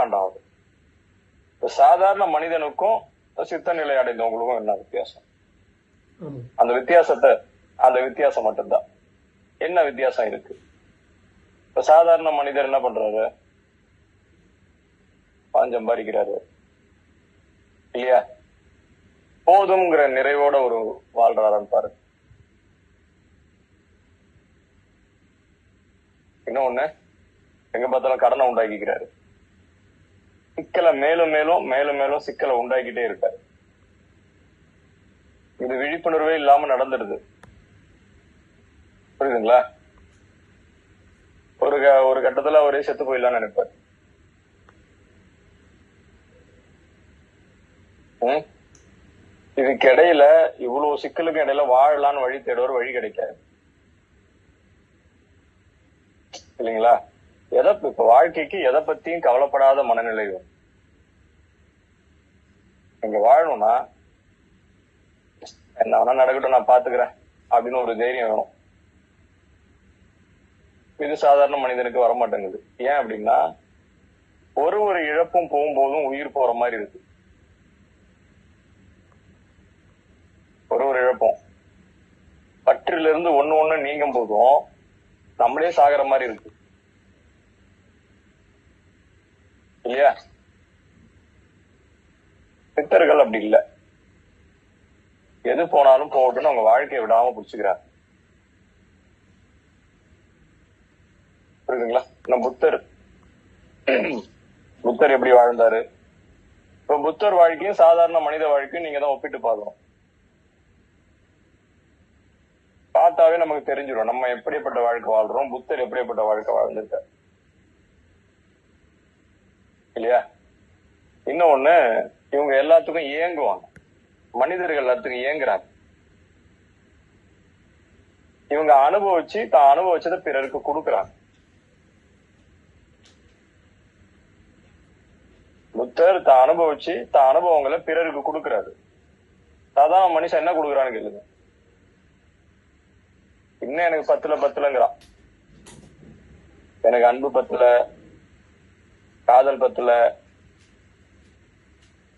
வேண்டாம் அது இப்ப சாதாரண மனிதனுக்கும் சித்த நிலை அடைந்தவங்களுக்கும் என்ன வித்தியாசம்? அந்த வித்தியாசத்தை அந்த வித்தியாசம் மட்டும்தான். என்ன வித்தியாசம் இருக்கு? இப்ப சாதாரண மனிதர் என்ன பண்றாரு? பணம் சம்பாதிக்கிறாரு இல்லையா? போதுங்கிற நிறைவோட ஒரு வாழ்றாரான்னு பாரு. இன்னொன்னு எங்க பார்த்தாலும் கடனை உண்டாக்கிக்கிறாரு. சிக்கலை மேலும் மேலும் மேலும் மேலும் சிக்கலை உண்டாக்கிட்டே இருக்க இது விழிப்புணர்வே இல்லாம நடந்துடுது. புரியுதுங்களா? ஒரு க- ஒரு கட்டத்துல அவரே செத்து போயிடலாம்னு நினைப்பாரு. இதுக்கு இடையில இவ்வளவு சிக்கலுக்கு இடையில வாழலான்னு வழி தேடுவார் வழி கிடைக்காது. இல்லைங்களா? எதை இப்ப வாழ்க்கைக்கு எதை பத்தியும் கவலைப்படாத மனநிலை வேணும் இங்க வாழணும்னா என்ன வேணா நடக்கட்டும் நான் பாத்துக்கிறேன். அப்படின்னு ஒரு தைரியம் வேணும். இது சாதாரண மனிதனுக்கு வர மாட்டேங்குது ஏன் அப்படின்னா ஒரு ஒரு இழப்பும் போகும்போதும் உயிர் போற மாதிரி இருக்கு. ஒரு ஒரு இழப்பும். பற்றில இருந்து ஒண்ணு ஒண்ணு நீங்கும் போதும் நம்மளே சாகுற மாதிரி இருக்கு. இல்லையா? சித்தர்கள் அப்படி இல்ல. எது போனாலும் போகட்டும்னு அவங்க வாழ்க்கையை விடாம புடிச்சுக்கிறாங்க. புரியுதுங்களா? நம்ம புத்தர் புத்தர் எப்படி வாழ்ந்தாரு? இப்ப புத்தர் வாழ்க்கையும் சாதாரண மனித வாழ்க்கையும் நீங்க தான் ஒப்பிட்டு பார்க்கணும். பார்த்தாவே நமக்கு தெரிஞ்சிடும். நம்ம எப்படிப்பட்ட வாழ்க்கை வாழ்றோம்? புத்தர் எப்படிப்பட்ட வாழ்க்கை வாழ்ந்திருக்காரு? இல்லையா? இன்னொன்னு இவங்க எல்லாத்துக்கும் ஏங்குவாங்க மனிதர்கள் எல்லாத்துக்கும் ஏங்குறாங்க இவங்க அனுபவிச்சு தான் அனுபவிச்சதை பிறருக்கு கொடுக்குறாங்க. புத்தர் தான் அனுபவிச்சு தான் அனுபவங்களை பிறருக்கு கொடுக்கறாரு. சாதாரண மனுஷன் என்ன கொடுக்குறான்னு கேளுங்க. இன்னும் எனக்கு பத்துல பத்துலங்கிறான். எனக்கு அன்பு பத்துல காதல் பத்துல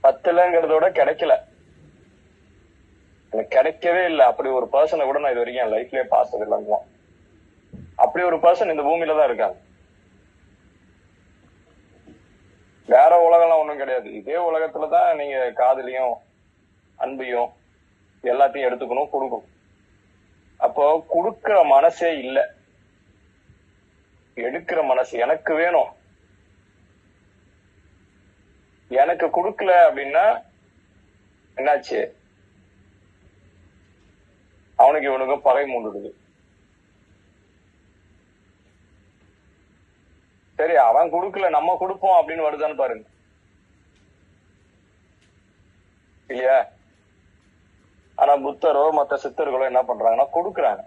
பத்துலங்கிறத விட கிடைக்கல. எனக்கு கிடைக்கவே இல்லை. அப்படி ஒரு பர்சனை கூட நான் இது வரைக்கும் என் லைஃப்லயே பார்த்தது இல்லைங்க அப்படி ஒரு பர்சன் இந்த பூமியில தான் இருக்காங்க. வேற உலகம்லாம் ஒன்றும் கிடையாது. இதே உலகத்துல தான் நீங்க காதலியும் அன்பையும் எல்லாத்தையும் எடுத்துக்கணும் கொடுக்கணும். அப்போ கொடுக்கிற மனசே இல்ல. எடுக்கிற மனசு எனக்கு வேணும். எனக்கு கொடுக்கல அப்படின்னா என்னாச்சு? அவனுக்கு இவனுக்கும் பகை மூண்டுடுது. சரி அவன் கொடுக்கல நம்ம கொடுப்போம் அப்படின்னு வருதான்னு பாருங்க. இல்லையா? ஆனா புத்தரோ மத்த சித்தர்களோ என்ன பண்றாங்கன்னா கொடுக்குறாங்க.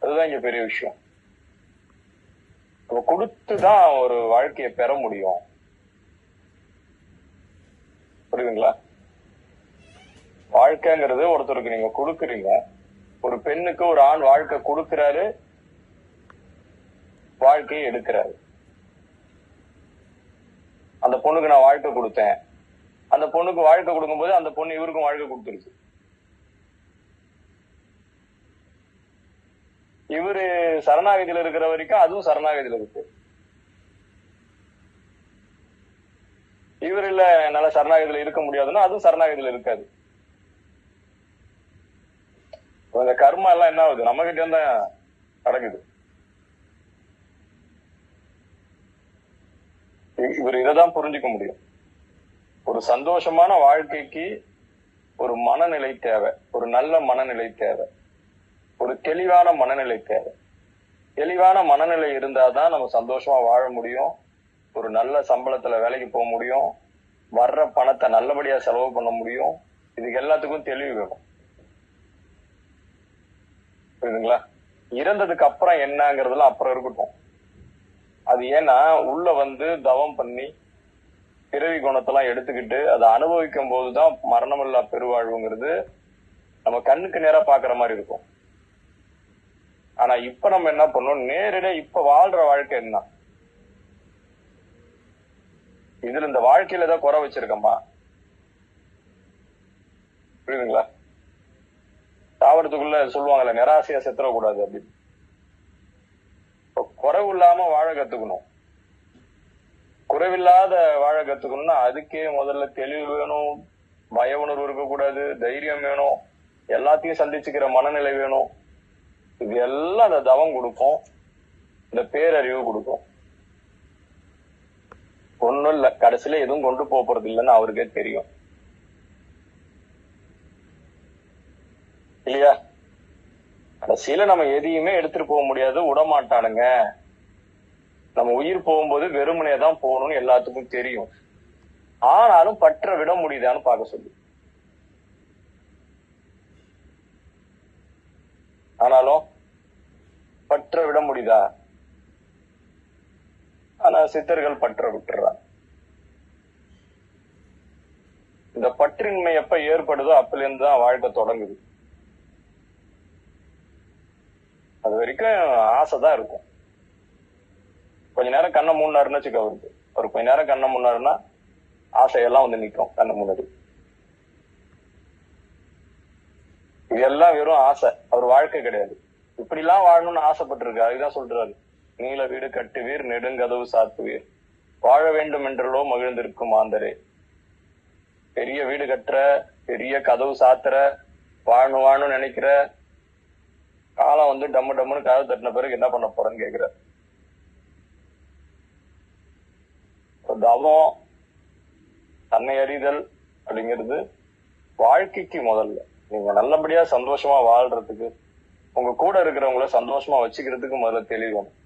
அதுதான் இங்க பெரிய விஷயம். நம்ம கொடுத்துதான் ஒரு வாழ்க்கையை பெற முடியும். புரியுதுங்களா? வாழ்க்கைங்கிறது ஒருத்தருக்கு நீங்க கொடுக்குறீங்க. ஒரு பெண்ணுக்கு ஒரு ஆண் வாழ்க்கை கொடுக்கிறாரு வாழ்க்கையை எடுக்கிறாரு. அந்த பொண்ணுக்கு நான் வாழ்க்கை கொடுத்தேன். அந்த பொண்ணுக்கு வாழ்க்கை கொடுக்கும்போது அந்த பொண்ணு இவருக்கும் வாழ்க்கை கொடுத்துருச்சு. இவரு சரணாகதியில இருக்கிற வரைக்கும் அதுவும் சரணாகதியில இருக்கு. இவர் இல்ல என்னால சரணாகதியில இருக்க முடியாதுன்னா அதுவும் சரணாகதியில் இருக்காது. இந்த கர்மா எல்லாம் என்ன ஆகுது? நம்ம கிட்ட தான் நடக்குது. இவர் இதைதான் புரிஞ்சுக்க முடியும். ஒரு சந்தோஷமான வாழ்க்கைக்கு ஒரு மனநிலை தேவை. ஒரு நல்ல மனநிலை தேவை. ஒரு தெளிவான மனநிலை தேவை. தெளிவான மனநிலை இருந்தாதான் நம்ம சந்தோஷமா வாழ முடியும். ஒரு நல்ல சம்பளத்துல வேலைக்கு போக முடியும். வர்ற பணத்தை நல்லபடியா செலவு பண்ண முடியும். இதுக்கு எல்லாத்துக்கும் தெளிவு வேணும். புரியுதுங்களா? இறந்ததுக்கு அப்புறம் என்னங்கிறதுலாம் அப்புறம் இருக்கட்டும். அது ஏன்னா உள்ள வந்து தவம் பண்ணி பிறவி குணத்தெல்லாம் எடுத்துக்கிட்டு அதை அனுபவிக்கும் போதுதான் மரணமில்லா பெருவாழ்வுங்கிறது நம்ம கண்ணுக்கு நேரா பாக்குற மாதிரி இருக்கும். ஆனா இப்ப நம்ம என்ன பண்ணோம்? நேரடியா இப்ப வாழ்ற வாழ்க்கை என்ன? இதுல இந்த வாழ்க்கையில ஏதாவது குறை வச்சிருக்கம்மா. புரியுதுங்களா? தாவரத்துக்குள்ள சொல்லுவாங்கல்ல நிராசையா செத்துறக்கூடாது அப்படின்னு. குறைவு இல்லாம வாழ கத்துக்கணும். குறைவில்லாத வாழ கத்துக்கணும்னா அதுக்கே முதல்ல தெளிவு வேணும். பய உணர்வு இருக்கக்கூடாது தைரியம் வேணும். எல்லாத்தையும் சந்திச்சுக்கிற மனநிலை வேணும். இது எல்லாம் அந்த தவம் கொடுக்கும். இந்த பேரறிவு கொடுக்கும். ஒண்ணும் இல்ல கடைசியில எதுவும் கொண்டு போக போறது இல்லைன்னு அவருக்கே தெரியும். இல்லையா? கடைசியில நம்ம எதையுமே எடுத்துட்டு போக முடியாது. விடமாட்டானுங்க. நம்ம உயிர் போகும்போது வெறுமனே தான் போகணும்னு எல்லாத்துக்கும் தெரியும். ஆனாலும் பற்ற விட முடியுதான்னு பார்க்க சொல்லு. ஆனாலும் பற்ற விட முடியுதா? ஆனா சித்தர்கள் பற்ற விட்டுறாங்க. இந்த பற்றின்மை எப்ப ஏற்படுதோ அப்பல இருந்து தான் வாழ்க்கை தொடங்குது. அது வரைக்கும் ஆசைதான் இருக்கும். கொஞ்ச நேரம் கண்ணை மூணாருன்னு வச்சுக்க அவருக்கு. ஒரு கொஞ்ச நேரம் கண்ணை மூணாருன்னா ஆசையெல்லாம் வந்து நிக்கும் கண்ணு முன்னாடி. இதெல்லாம் வெறும் ஆசை. அவர் வாழ்க்கை கிடையாது. இப்படி எல்லாம் வாழணும்னு ஆசைப்பட்டிருக்காரு. அதுதான் சொல்றாரு. நீல வீடு கட்டுவீர் நெடுங்கதவு சாத்துவீர். வாழ வேண்டும் என்றளோ மகிழ்ந்திருக்கும் மாந்தரே. பெரிய வீடு கட்டுற பெரிய கதவு சாத்துற வாழணும் வாழணும் நினைக்கிற காலம் வந்து டம்மு டம்முன்னு கதவு தட்டின பிறகு என்ன பண்ண போறேன்னு கேக்குற தவம் தன்னை அறிதல் அப்படிங்கிறது வாழ்க்கைக்கு முதல்ல. நீங்க நல்லபடியா சந்தோஷமா வாழ்றதுக்கு உங்க கூட இருக்கிறவங்கள சந்தோஷமா வச்சுக்கிறதுக்கு முதல்ல தெளிவு வேணும்.